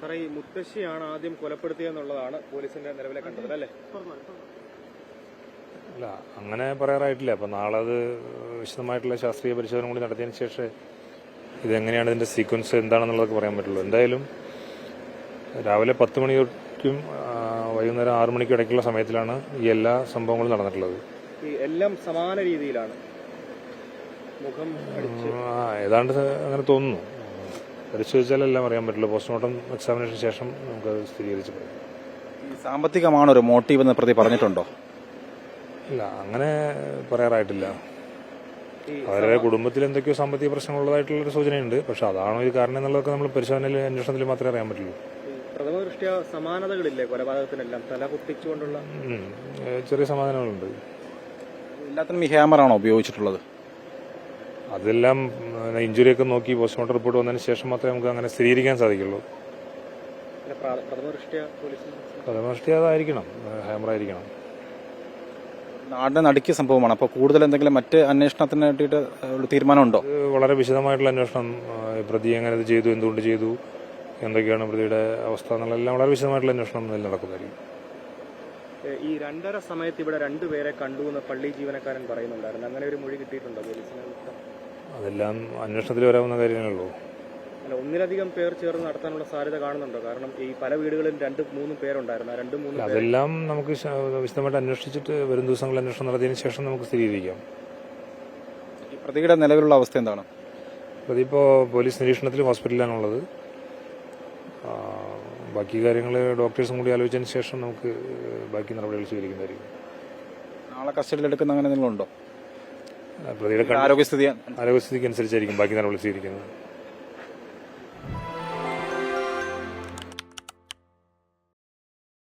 സാറേ ഈ മുത്തശ്ശിയാണ് ആദ്യം കൊലപ്പെടുത്തിയെന്നുള്ളതാണ് പോലീസിന്റെ നിലവിലെ കണ്ടത് അല്ലേ? അല്ല അങ്ങനെ പറയാറായിട്ടില്ല. അപ്പം നാളെ അത് വിശദമായിട്ടുള്ള ശാസ്ത്രീയ പരിശോധന കൂടി നടത്തിയതിന് ശേഷം ഇതെങ്ങനെയാണ് ഇതിന്റെ സീക്വൻസ് എന്താണെന്നുള്ളതൊക്കെ പറയാൻ പറ്റുള്ളൂ. എന്തായാലും രാവിലെ പത്ത് മണി തൊട്ടും വൈകുന്നേരം ആറു മണിക്കും ഇടയ്ക്കുള്ള സമയത്തിലാണ് ഈ എല്ലാ സംഭവങ്ങളും നടന്നിട്ടുള്ളത്. എല്ലാം സമാന രീതിയിലാണ്. മുഖം ഏതാണ്ട് അങ്ങനെ തോന്നുന്നു. പരിശോധിച്ചാൽ എല്ലാം അറിയാൻ പറ്റുള്ളൂ. പോസ്റ്റ്മോർട്ടം എക്സാമിനേഷന് ശേഷം നമുക്ക് സ്ഥിരീകരിച്ച് പറയാം. ഈ സാമ്പത്തികമാണ് ഒരു മോട്ടീവ് എന്ന് പ്രതി പറഞ്ഞിട്ടുണ്ടോ? ഇല്ല അങ്ങനെ പറയാറായിട്ടില്ല. അവരുടെ കുടുംബത്തിൽ എന്തൊക്കെയോ സാമ്പത്തിക പ്രശ്നങ്ങളുള്ളതായിട്ടുള്ള ഒരു സൂചനയുണ്ട്. പക്ഷെ അതാണോ ഇത് കാരണം എന്നുള്ളതൊക്കെ നമ്മൾ പരിശോധനയിൽ അന്വേഷണത്തിൽ മാത്രമേ അറിയാൻ പറ്റുള്ളൂ. സമാനതകളില്ലേ കൊലപാതകത്തിനെല്ലാം? തല കുത്തിച്ചുകൊണ്ടുള്ള ചെറിയ സമാധാനങ്ങളുണ്ട് എല്ലാത്തിനും ഈ ഹാമറാണോ ഉപയോഗിച്ചിട്ടുള്ളത്? അതെല്ലാം ഇഞ്ചുറിയൊക്കെ നോക്കി പോസ്റ്റ്മോർട്ടം റിപ്പോർട്ട് വന്നതിന് ശേഷം മാത്രമേ നമുക്ക് അങ്ങനെ സ്ഥിരീകരിക്കാൻ സാധിക്കുള്ളൂ. പിന്നെ പ്ര- പ്രഥമ ദൃഷ്ട്യ അതായിരിക്കണം ഹാമർ ആയിരിക്കണം. നാടിനെ നടുക്കിയ സംഭവമാണ്. അപ്പോൾ കൂടുതൽ എന്തെങ്കിലും മറ്റ് അന്വേഷണത്തിന് വേണ്ടിയിട്ട് ഒരു തീരുമാനമുണ്ടോ? വളരെ വിശദമായിട്ടുള്ള അന്വേഷണം പ്രതി എങ്ങനെ ഇത് ചെയ്തു എന്തുകൊണ്ട് ചെയ്തു എന്തൊക്കെയാണ് പ്രതിയുടെ അവസ്ഥ എന്നുള്ളതെല്ലാം വളരെ വിശദമായിട്ടുള്ള അന്വേഷണം ഇതിൽ നടക്കുന്നതായിരിക്കും. ഈ രണ്ടര സമയത്ത് ഇവിടെ രണ്ടുപേരെ കണ്ടു എന്ന് പള്ളി ജീവനക്കാരൻ പറയുന്നുണ്ടായിരുന്നു. അങ്ങനെ ഒരു മൊഴി കിട്ടിയിട്ടുണ്ടോ പോലീസിന്? അതെല്ലാം അന്വേഷണത്തിൽ വരാവുന്ന കാര്യങ്ങളേ അല്ല ഒന്നിലധികം പേർ ചേർന്ന് നടത്താനുള്ള സാധ്യത കാണുന്നുണ്ടോ? കാരണം ഈ പല വീടുകളിൽ രണ്ട് മൂന്നും പേരുണ്ടായിരുന്നു. ആ രണ്ടും മൂന്നും അതെല്ലാം നമുക്ക് വിശദമായിട്ട് അന്വേഷിച്ചിട്ട് വരും ദിവസങ്ങളിൽ അന്വേഷണം നടത്തിയതിനു ശേഷം നമുക്ക് സ്ഥിരീകരിക്കാം. പ്രതിയുടെ നിലവിലുള്ള അവസ്ഥ എന്താണ്? പ്രതി ഇപ്പോൾ പോലീസ് നിരീക്ഷണത്തിൽ ഹോസ്പിറ്റലിലാണുള്ളത്. ഉള്ളത് ബാക്കി കാര്യങ്ങൾ ഡോക്ടേഴ്സും കൂടി ആലോചിച്ചതിന് ശേഷം നമുക്ക് ബാക്കി നടപടികൾ സ്വീകരിക്കുന്നതായിരിക്കും. നാളെ കസ്റ്റഡിയിൽ എടുക്കുന്ന അങ്ങനെ എന്തെങ്കിലും ഉണ്ടോ? പ്രതിയുടെ ആരോഗ്യസ്ഥിതി ആരോഗ്യസ്ഥിതിക്ക് അനുസരിച്ചായിരിക്കും ബാക്കി നടപടി സ്വീകരിക്കുന്നത്